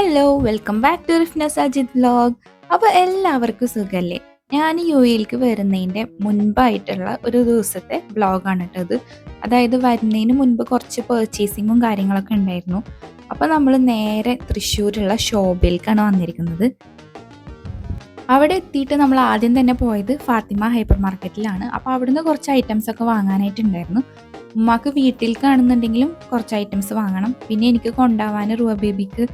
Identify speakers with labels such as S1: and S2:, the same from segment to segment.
S1: Hello welcome back to റിഫ്നസ് Ajith vlog അപ്പോൾ എല്ലാവർക്കും സുഖല്ലേ? ഞാൻ യു എയിലേക്ക് വരുന്നതിന്റെ മുൻപായിട്ടുള്ള ഒരു ദിവസത്തെ വ്ളോഗാണ് കേട്ടത് അതായത് വരുന്നതിന് മുൻപ് കുറച്ച് പെർച്ചേസിങ്ങും കാര്യങ്ങളൊക്കെ ഉണ്ടായിരുന്നു. അപ്പോൾ നമ്മൾ നേരെ തൃശ്ശൂരുള്ള ഷോബയിലേക്കാണ് വന്നിരിക്കുന്നത്. അവിടെ എത്തിയിട്ട് നമ്മൾ ആദ്യം തന്നെ പോയത് ഫാത്തിമ ഹൈപ്പർ മാർക്കറ്റിലാണ് അപ്പോൾ അവിടുന്ന് കുറച്ച് ഐറ്റംസ് ഒക്കെ വാങ്ങാനായിട്ടുണ്ടായിരുന്നു. ഉമ്മാക്ക് വീട്ടിൽ കാണുന്നുണ്ടെങ്കിലും കുറച്ച് ഐറ്റംസ് വാങ്ങണം. പിന്നെ എനിക്ക് കൊണ്ടാവാൻ റുവ ബേബിക്ക്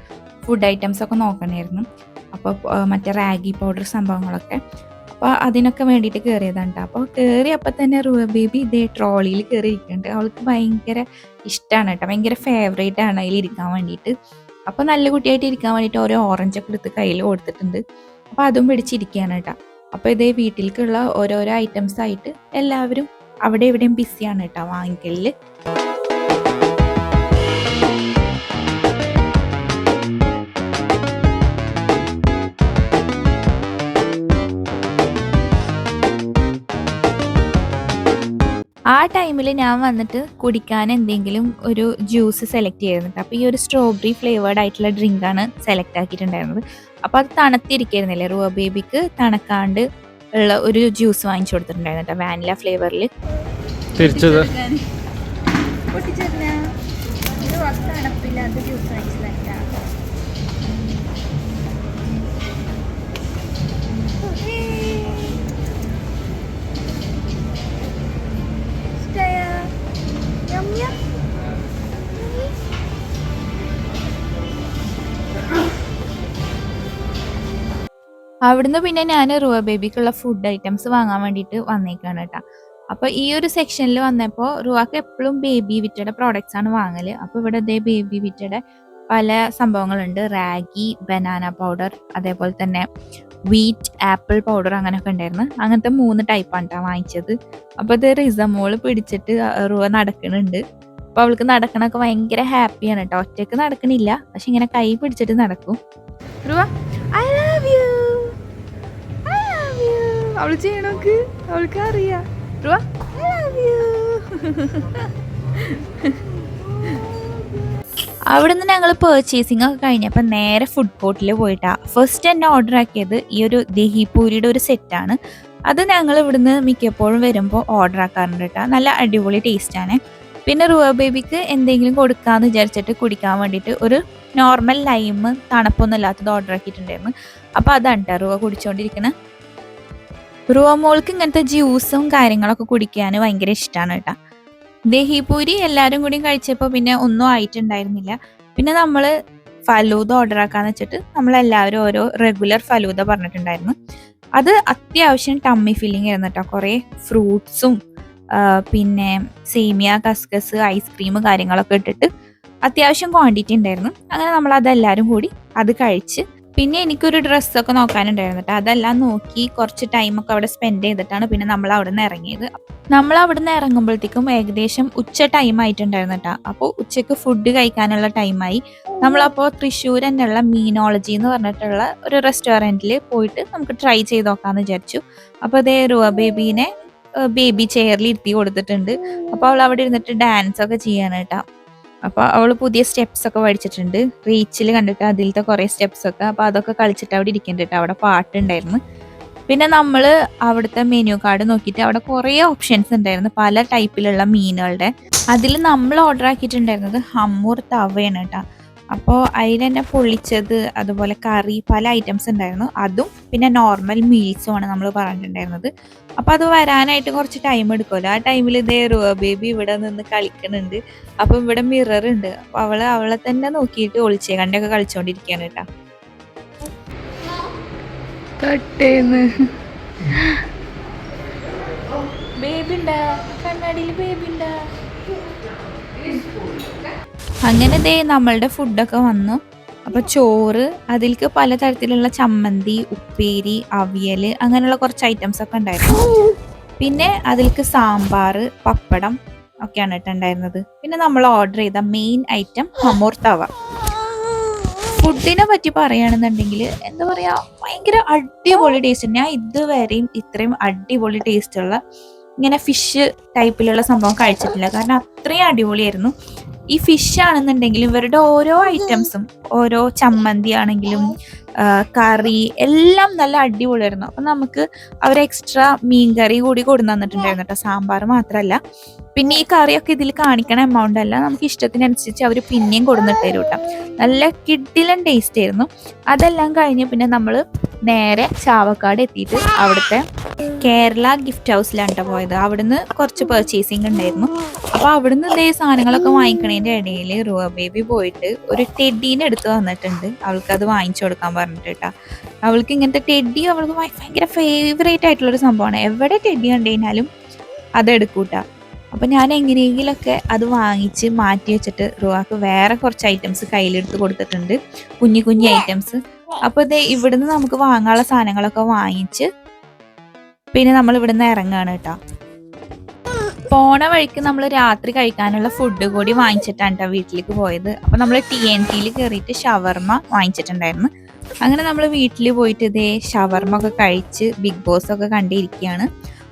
S1: ഫുഡ് ഐറ്റംസ് ഒക്കെ നോക്കണമായിരുന്നു അപ്പോൾ മറ്റേ റാഗി പൗഡർ സംഭവങ്ങളൊക്കെ. അപ്പോൾ അതിനൊക്കെ വേണ്ടിയിട്ട് കയറിയതാണ് കേട്ടോ അപ്പോൾ കയറിയപ്പോൾ തന്നെ റൂ ബേബി ഇതേ ട്രോളിയിൽ കയറി ഇരിക്കുന്നുണ്ട് അവൾക്ക് ഭയങ്കര ഇഷ്ടമാണ് കേട്ടോ ഭയങ്കര ഫേവറേറ്റ് ആണ് അതിൽ ഇരിക്കാൻ വേണ്ടിയിട്ട്. അപ്പോൾ നല്ല കുട്ടിയായിട്ട് ഇരിക്കാൻ വേണ്ടിയിട്ട് ഓരോ ഓറഞ്ച് ഒക്കെ എടുത്ത് കയ്യിൽ കൊടുത്തിട്ടുണ്ട്. അപ്പോൾ അതും പിടിച്ചിരിക്കുകയാണ് കേട്ടോ അപ്പോൾ ഇതേ വീട്ടിലേക്കുള്ള ഓരോരോ ഐറ്റംസ് ആയിട്ട് എല്ലാവരും അവിടെ ഇവിടെയും ബിസിയാണ് കേട്ടോ വാങ്ങിക്കലിൽ ടൈമിൽ ഞാൻ വന്നിട്ട് കുടിക്കാൻ എന്തെങ്കിലും ഒരു ജ്യൂസ് സെലക്ട് ചെയ്തിരുന്നിട്ട് അപ്പോൾ ഈ ഒരു സ്ട്രോബെറി ഫ്ലേവേർഡ് ആയിട്ടുള്ള ഡ്രിങ്കാണ് സെലക്ട് ആക്കിയിട്ടുണ്ടായിരുന്നത്. അപ്പോൾ അത് തണുത്തിരിക്കുന്നില്ലേ റൂവ ബേബിക്ക് തണുക്കാണ്ട് ഉള്ള ഒരു ജ്യൂസ് വാങ്ങിച്ചു കൊടുത്തിട്ടുണ്ടായിരുന്നു കേട്ടോ വാനില ഫ്ലേവറിൽ
S2: തിരിച്ചത്?
S1: തണുപ്പില്ലാത്ത ജ്യൂസ് അവിടുന്ന് പിന്നെ ഞാൻ റുവ ബേബിക്കുള്ള ഫുഡ് ഐറ്റംസ് വാങ്ങാൻ വേണ്ടിയിട്ട് വന്നേക്കാണ് കേട്ടോ അപ്പോൾ ഈ ഒരു സെക്ഷനിൽ വന്നപ്പോൾ റുവാക്ക് എപ്പോഴും ബേബി വിറ്റയുടെ പ്രോഡക്റ്റ്സ് ആണ് വാങ്ങൽ അപ്പോൾ ഇവിടെ ഇതേ ബേബി വിറ്റയുടെ പല സംഭവങ്ങളുണ്ട്. റാഗി ബനാന പൗഡർ അതേപോലെ തന്നെ വീറ്റ് ആപ്പിൾ പൗഡർ അങ്ങനെയൊക്കെ ഉണ്ടായിരുന്നു. അങ്ങനത്തെ മൂന്ന് ടൈപ്പാണ് കേട്ടോ വാങ്ങിച്ചത്. അപ്പോൾ ഇത് റിസമോൾ പിടിച്ചിട്ട് റുവ നടക്കുന്നുണ്ട് അപ്പോൾ അവൾക്ക് നടക്കണൊക്കെ ഭയങ്കര ഹാപ്പിയാണ് കേട്ടോ ഒറ്റയ്ക്ക് നടക്കണില്ല. പക്ഷെ ഇങ്ങനെ കൈ പിടിച്ചിട്ട് നടക്കും. റുവ യു അവൾ ചെയ്യണോക്ക് അവൾക്ക് അറിയാം. അവിടുന്ന് ഞങ്ങൾ പേർച്ചേസിംഗ് ഒക്കെ കഴിഞ്ഞപ്പോൾ നേരെ ഫുഡ് കോർട്ടിൽ പോയിട്ടാ. ഫസ്റ്റ് എന്നെ ഓർഡർ ആക്കിയത് ഈ ഒരു ദഹിപൂരിയുടെ ഒരു സെറ്റാണ് അത് ഞങ്ങൾ ഇവിടുന്ന് മിക്കപ്പോഴും വരുമ്പോൾ ഓർഡർ ആക്കാറുണ്ട് കേട്ടോ. നല്ല അടിപൊളി ടേസ്റ്റാണ് പിന്നെ റുവ ബേബിക്ക് എന്തെങ്കിലും കൊടുക്കാമെന്ന് വിചാരിച്ചിട്ട് കുടിക്കാൻ വേണ്ടിയിട്ട് ഒരു നോർമൽ ലൈം തണുപ്പൊന്നും ഇല്ലാത്തത് ഓർഡർ ആക്കിയിട്ടുണ്ടായിരുന്നു. അപ്പോൾ അതാണ് കേട്ടോ റുവ കുടിച്ചുകൊണ്ടിരിക്കുന്നത് റുവ മോൾക്ക് ഇങ്ങനത്തെ ജ്യൂസും കാര്യങ്ങളൊക്കെ കുടിക്കാൻ ഭയങ്കര ഇഷ്ടമാണ് കേട്ടോ. ദഹിപൂരി എല്ലാവരും കൂടി കഴിച്ചപ്പോൾ പിന്നെ ഒന്നും ആയിട്ടുണ്ടായിരുന്നില്ല. പിന്നെ നമ്മൾ ഫലൂദ ഓർഡർ ആക്കാന്ന് വെച്ചിട്ട് നമ്മൾ എല്ലാവരും ഓരോ റെഗുലർ ഫലൂദ പറഞ്ഞിട്ടുണ്ടായിരുന്നു. അത് അത്യാവശ്യം ടമ്മി ഫില്ലിംഗ് ആയിരുന്നു കേട്ടോ. കുറേ ഫ്രൂട്ട്സും പിന്നെ സേമിയ കസ്കസ് ഐസ്ക്രീം കാര്യങ്ങളൊക്കെ ഇട്ടിട്ട് അത്യാവശ്യം ക്വാണ്ടിറ്റി ഉണ്ടായിരുന്നു. അങ്ങനെ നമ്മൾ അതെല്ലാവരും കൂടി അത് കഴിച്ച് പിന്നെ എനിക്കൊരു ഡ്രസ്സൊക്കെ നോക്കാനുണ്ടായിരുന്നു കേട്ടോ അതെല്ലാം നോക്കി കുറച്ച് ടൈമൊക്കെ അവിടെ സ്പെൻഡ് ചെയ്തിട്ടാണ് പിന്നെ നമ്മൾ അവിടെ നിന്ന് ഇറങ്ങിയത്. നമ്മൾ അവിടെ നിന്ന് ഇറങ്ങുമ്പോഴത്തേക്കും ഏകദേശം ഉച്ച ടൈം ആയിട്ടുണ്ടായിരുന്നു കേട്ടോ അപ്പോൾ ഉച്ചയ്ക്ക് ഫുഡ് കഴിക്കാനുള്ള ടൈമായി നമ്മളപ്പോൾ തൃശ്ശൂർ തന്നെയുള്ള മീനോളജി എന്ന് പറഞ്ഞിട്ടുള്ള ഒരു റെസ്റ്റോറന്റിൽ പോയിട്ട് നമുക്ക് ട്രൈ ചെയ്ത് നോക്കാമെന്ന് വിചാരിച്ചു. അപ്പോൾ അതേ റുവ ബേബീനെ ബേബി ചെയറിൽ ഇരുത്തി കൊടുത്തിട്ടുണ്ട്. അപ്പോൾ അവൾ അവിടെ ഇരുന്നിട്ട് ഡാൻസ് ഒക്കെ ചെയ്യാണ് കേട്ടോ അപ്പോൾ അവൾ പുതിയ സ്റ്റെപ്സ് ഒക്കെ പഠിച്ചിട്ടുണ്ട്. റീച്ചിൽ കണ്ടിട്ട് അതിലത്തെ കുറേ സ്റ്റെപ്സ് ഒക്കെ. അപ്പോൾ അതൊക്കെ കളിച്ചിട്ട് അവിടെ ഇരിക്കുന്നുണ്ട് അവിടെ പാട്ടുണ്ടായിരുന്നു. പിന്നെ നമ്മൾ അവിടുത്തെ മെനു കാർഡ് നോക്കിയിട്ട് അവിടെ കുറേ ഓപ്ഷൻസ് ഉണ്ടായിരുന്നു. പല ടൈപ്പിലുള്ള മീനുകളുടെ. അതിൽ നമ്മൾ ഓർഡർ ആക്കിയിട്ടുണ്ടായിരുന്നത് ഹമ്മൂർ തവയാണ് കേട്ടോ. അപ്പോൾ അതിൽ തന്നെ പൊള്ളിച്ചത് അതുപോലെ കറി പല ഐറ്റംസ് ഉണ്ടായിരുന്നു അതും പിന്നെ നോർമൽ മീൽസും ആണ് നമ്മൾ പറഞ്ഞിട്ടുണ്ടായിരുന്നത്. അപ്പോൾ അത് വരാനായിട്ട് കുറച്ച് ടൈം എടുക്കുമല്ലോ ആ ടൈമിൽ ഇതേ റുവ ബേബി ഇവിടെ നിന്ന് കളിക്കുന്നുണ്ട്. അപ്പം ഇവിടെ മിറർ ഉണ്ട്. അപ്പോൾ അവൾ അവളെ തന്നെ നോക്കിയിട്ട് ഒളിച്ചേ കണ്ടൊക്കെ കളിച്ചുകൊണ്ടിരിക്കുകയാണ് കേട്ടോ. കട്ടേന്ന് ബേബി ഉണ്ടാ കണ്ണാടിയിൽ ബേബി ഉണ്ടാ അങ്ങനെ ദേ നമ്മളുടെ ഫുഡൊക്കെ വന്നു. അപ്പോൾ ചോറ് അതിലേക്ക് പലതരത്തിലുള്ള ചമ്മന്തി ഉപ്പേരി അവിയൽ അങ്ങനെയുള്ള കുറച്ച് ഐറ്റംസ് ഒക്കെ ഉണ്ടായിരുന്നു. പിന്നെ അതിൽക്ക് സാമ്പാർ പപ്പടം ഒക്കെയാണ് കേട്ടോ ഉണ്ടായിരുന്നത്. പിന്നെ നമ്മൾ ഓർഡർ ചെയ്ത മെയിൻ ഐറ്റം ഹമോർ തവ ഫുഡിനെ പറ്റി പറയുകയാണെന്നുണ്ടെങ്കിൽ എന്താ പറയുക ഭയങ്കര അടിപൊളി ടേസ്റ്റ് ഞാൻ ഇതുവരെയും ഇത്രയും അടിപൊളി ടേസ്റ്റുള്ള ഇങ്ങനെ ഫിഷ് ടൈപ്പിലുള്ള സംഭവം കഴിച്ചിട്ടില്ല. കാരണം അത്രയും അടിപൊളിയായിരുന്നു. ഈ ഫിഷ് ആണെന്നുണ്ടെങ്കിൽ ഇവരുടെ ഓരോ ഐറ്റംസും ഓരോ ചമ്മന്തി ആണെങ്കിലും കറി എല്ലാം നല്ല അടിപൊളിയായിരുന്നു. അപ്പം നമുക്ക് അവർ എക്സ്ട്രാ മീൻ കറി കൂടി കൊടുന്ന് തന്നിട്ടുണ്ടായിരുന്നു കേട്ടോ. സാമ്പാർ മാത്രമല്ല പിന്നെ ഈ കറിയൊക്കെ ഇതിൽ കാണിക്കണ എമൗണ്ട് അല്ല. നമുക്ക് ഇഷ്ടത്തിനനുസരിച്ച് അവർ പിന്നെയും കൊടുന്നിട്ട് കേട്ടോ. നല്ല കിഡിലൻ ടേസ്റ്റ് ആയിരുന്നു. അതെല്ലാം കഴിഞ്ഞ് പിന്നെ നമ്മൾ നേരെ ചാവക്കാട് എത്തിയിട്ട് അവിടുത്തെ കേരള ഗിഫ്റ്റ് ഹൗസിലാണ് കേട്ടോ പോയത്. അവിടുന്ന് കുറച്ച് പെർച്ചേസിങ് ഉണ്ടായിരുന്നു. അപ്പൊ അവിടുന്ന് ഇതേ സാധനങ്ങളൊക്കെ വാങ്ങിക്കണേന്റെ ഇടയിൽ റുവ ബേബി പോയിട്ട് ഒരു ടെഡീനെ എടുത്ത് വന്നിട്ടുണ്ട് അവൾക്ക് അത് വാങ്ങിച്ചു കൊടുക്കാൻ പറഞ്ഞിട്ട് കേട്ടോ അവൾക്ക് ഇങ്ങനത്തെ ടെഡി അവൾക്ക് ഭയ- ഭയങ്കര ഫേവറേറ്റ് ആയിട്ടുള്ള ഒരു സംഭവമാണ്. എവിടെ ടെഡി കഴിഞ്ഞാലും അത് എടുക്കൂട്ടാ അപ്പൊ ഞാൻ എങ്ങനെയെങ്കിലൊക്കെ അത് വാങ്ങിച്ച് മാറ്റി വെച്ചിട്ട് റുവാക്ക് വേറെ കുറച്ച് ഐറ്റംസ് കയ്യിലെടുത്ത് കൊടുത്തിട്ടുണ്ട്. കുഞ്ഞു കുഞ്ഞു ഐറ്റംസ് അപ്പൊ ഇത് ഇവിടുന്ന് നമുക്ക് വാങ്ങാനുള്ള സാധനങ്ങളൊക്കെ വാങ്ങിച്ച് പിന്നെ നമ്മൾ ഇവിടുന്ന് ഇറങ്ങാണ് കേട്ടോ. പോണ വഴിക്ക് നമ്മൾ രാത്രി കഴിക്കാനുള്ള ഫുഡ് കൂടി വാങ്ങിച്ചിട്ടാണ് കേട്ടോ വീട്ടിലേക്ക് പോയത്. അപ്പൊ നമ്മൾ ടി എൻ ടിയിൽ കയറിയിട്ട് ഷവർമ വാങ്ങിച്ചിട്ടുണ്ടായിരുന്നു. അങ്ങനെ നമ്മൾ വീട്ടിൽ പോയിട്ട് ഇതേ ഷവർമ ഒക്കെ കഴിച്ച് ബിഗ് ബോസ് ഒക്കെ കണ്ടിരിക്കുകയാണ്.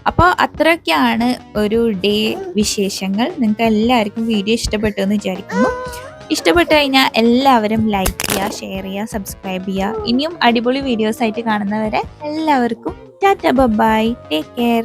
S1: അപ്പോൾ അത്രയൊക്കെയാണ് ഒരു ഡേ വിശേഷങ്ങൾ. നിങ്ങൾക്ക് എല്ലാവർക്കും വീഡിയോ ഇഷ്ടപ്പെട്ടു എന്ന് വിചാരിക്കുന്നു. ഇഷ്ടപ്പെട്ടു കഴിഞ്ഞാൽ എല്ലാവരും ലൈക്ക് ചെയ്യുക ഷെയർ ചെയ്യുക സബ്സ്ക്രൈബ് ചെയ്യുക. ഇനിയും അടിപൊളി വീഡിയോസ് ആയിട്ട് കാണുന്നവരെ എല്ലാവർക്കും ടാറ്റ ബൈ ടേക്ക് കെയർ